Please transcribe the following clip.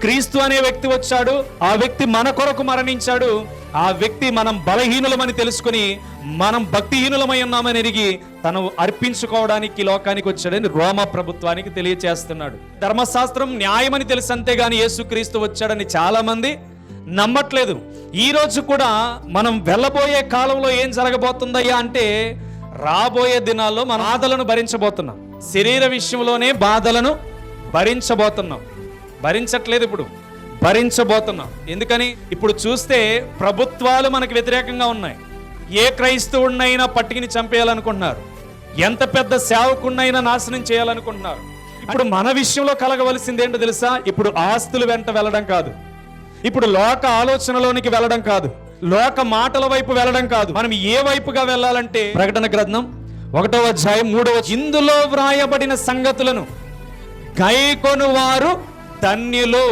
క్రీస్తు అనే వ్యక్తి వచ్చాడు ఆ వ్యక్తి మన కొరకు మరణించాడు ఆ వ్యక్తి మనం బలహీనులమని తెలుసుకుని మనం భక్తిహీనులమై ఉన్నామని ఎరిగి తను అర్పించుకోవడానికి లోకానికి వచ్చాడని రోమ ప్రభుత్వానికి తెలియచేస్తున్నాడు. ధర్మశాస్త్రం న్యాయమని తెలుసు అంతేగాని యేసుక్రీస్తు వచ్చాడని చాలా మంది నమ్మట్లేదు ఈరోజు కూడా మనం వెళ్ళబోయే కాలంలో ఏం జరగబోతుందయ్యా అంటే రాబోయే దినాల్లో మన బాధలను భరించబోతున్నాం. శరీర విషయంలోనే బాధలను భరించబోతున్నాం. భరించట్లేదు ఇప్పుడు. భరించబోతున్నాం. ఎందుకని? ఇప్పుడు చూస్తే ప్రభుత్వాలు మనకు వ్యతిరేకంగా ఉన్నాయి. ఏ క్రైస్తవుడినైనా పట్టుకుని చంపేయాలనుకుంటున్నారు. ఎంత పెద్ద సేవకుడినైనా నాశనం చేయాలనుకుంటున్నారు. ఇప్పుడు మన విషయంలో కలగవలసింది ఏంటో తెలుసా? ఇప్పుడు ఆస్తులు వెంట వెళ్ళడం కాదు. ఇప్పుడు లోక ఆలోచనలోనికి వెళ్ళడం కాదు. లోక మాటల వైపు వెళ్ళడం కాదు. మనం ఏ వైపుగా వెళ్ళాలంటే ప్రకటన గ్రంథం ఒకటవ అధ్యాయం మూడవ ఇందులో వ్రాయబడిన సంగతులను గైకొను వారు ధన్యులు.